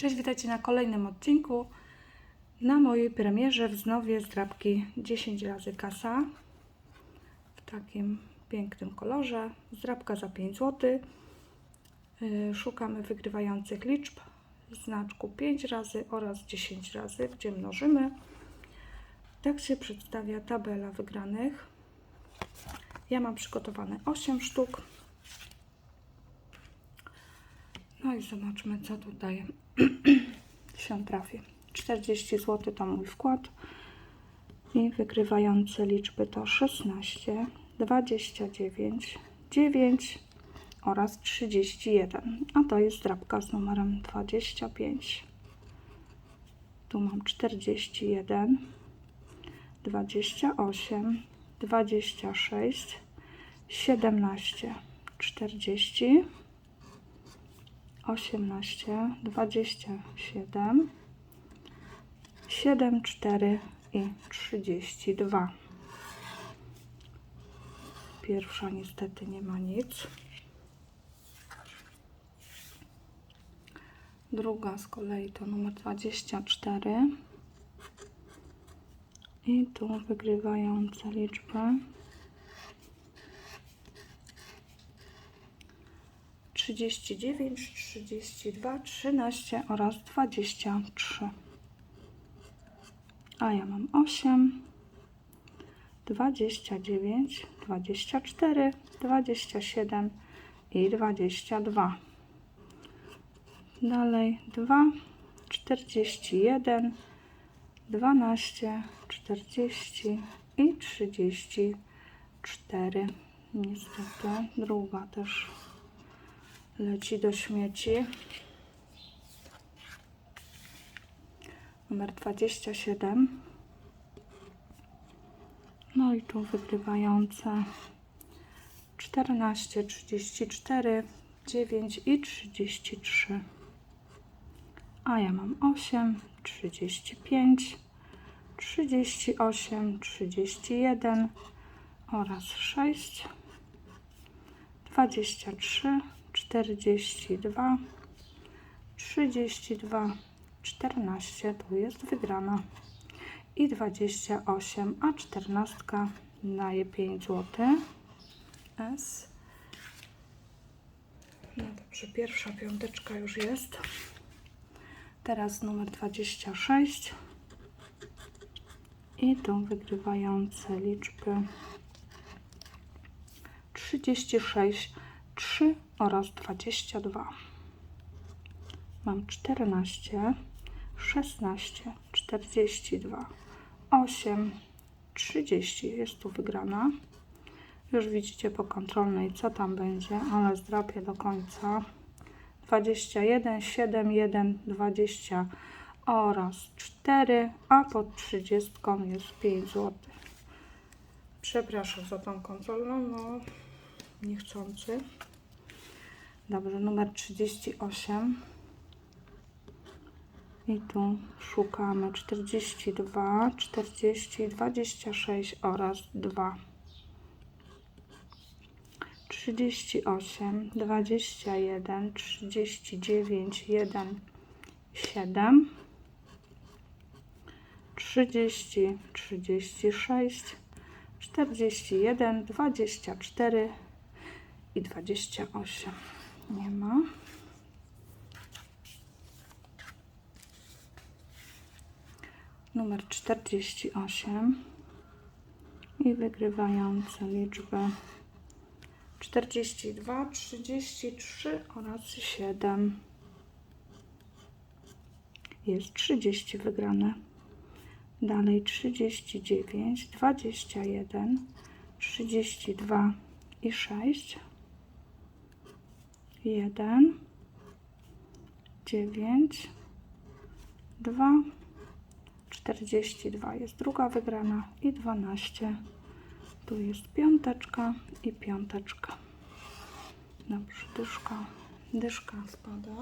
Cześć, witajcie na kolejnym odcinku. Na mojej premierze w Znowie zdrabki 10 razy kasa w takim pięknym kolorze. Zdrabka za 5 zł. Yy, Szukamy wygrywających liczb w znaczku 5 razy oraz 10 razy, gdzie mnożymy. Tak się przedstawia tabela wygranych. Ja mam przygotowane 8 sztuk. No i zobaczmy, co tutaj się trafi. 40 zł to mój wkład. I wygrywające liczby to 16, 29, 9 oraz 31. A to jest drabka z numerem 25. Tu mam 41, 28, 26, 17, 40. 18, 27, 7, 4 i 32. Pierwsza niestety nie ma nic. Druga z kolei to numer 24. I tu wygrywające liczby 39, 32, 13 oraz 23. A ja mam 8, 29, 24, 27 i 22. Dalej 2, 41, 12, 40 i 34. Niestety druga też leci do śmieci. Numer 27. No i tu wygrywające 14, 34, 9 i 33. A ja mam 8, 35, 38, 31 oraz 6, 23, 42, 32, 14 tu jest wygrana i 28, a 14 daje 5 zł. S. No dobrze, pierwsza piąteczka już jest. Teraz numer 26 i tu wygrywające liczby 36, 3 oraz 22. Mam 14, 16, 42, 8, 30. Jest tu wygrana. Już widzicie po kontrolnej, co tam będzie, ale zdrapię do końca. 21, 7, 1, 20 oraz 4, a pod 30 jest 5 zł. Przepraszam za tą kontrolną, no niechcący. Dobrze, numer 38. I tu szukamy 42, 40, 26 oraz 2. 38, 21, 39, 1, 7. 30, 36, 41, 24 i 28. Nie ma. Numer 48 i wygrywające liczby 42, 33 oraz 7. Jest 30 wygrane. Dalej 39, 21, 32 i 6. 1, 9, 2, 42 jest druga wygrana i 12. Tu jest piąteczka i piąteczka. Dobrze, dyszka, dyszka spada.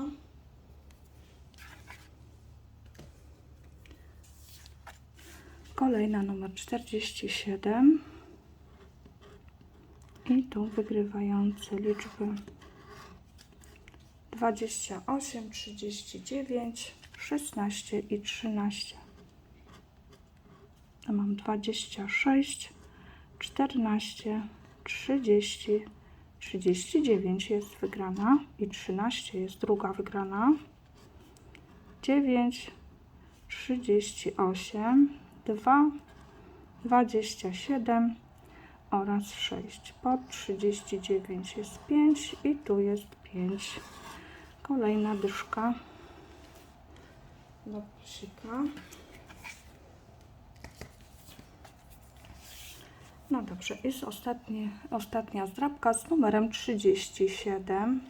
Kolejna numer 47. I tu wygrywające liczby 28, 39, 16 i 13. Tu mam 26, 14, 30, 39 jest wygrana i 13 jest druga wygrana. 9, 38, 2, 27 oraz 6. Pod 39 jest 5 i tu jest 5. Kolejna dyszka do plusika. No dobrze, jest ostatni, ostatnia zdrabka z numerem 37.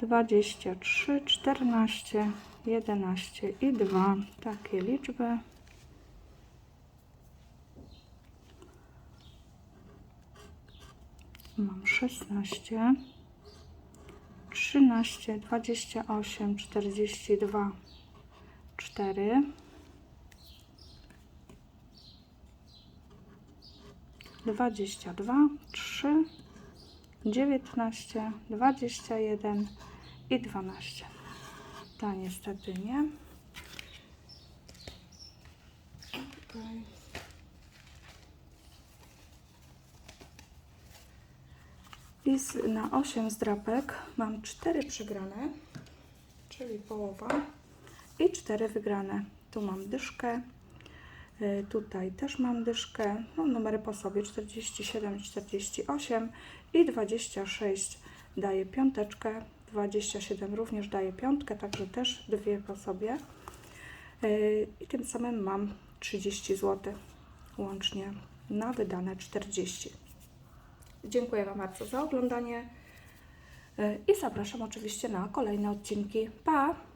Dwadzieścia trzy, czternaście, jedenaście i dwa. Takie liczby. Mam szesnaście, trzynaście, dwadzieścia osiem, czterdzieści dwa, cztery. 22, 3, 19, 21 i 12. Ta niestety nie. Tutaj. Z, na 8 zdrapek mam 4 przegrane, czyli połowa i 4 wygrane. Tu mam dyszkę, Y, Tutaj też mam dyszkę, no, numery po sobie 47, 48 i 26 daje piąteczkę, 27 również daje piątkę, także też dwie po sobie. Y, I tym samym mam 30 zł łącznie na wydane 40. Dziękuję Wam bardzo za oglądanie y, i zapraszam oczywiście na kolejne odcinki. Pa!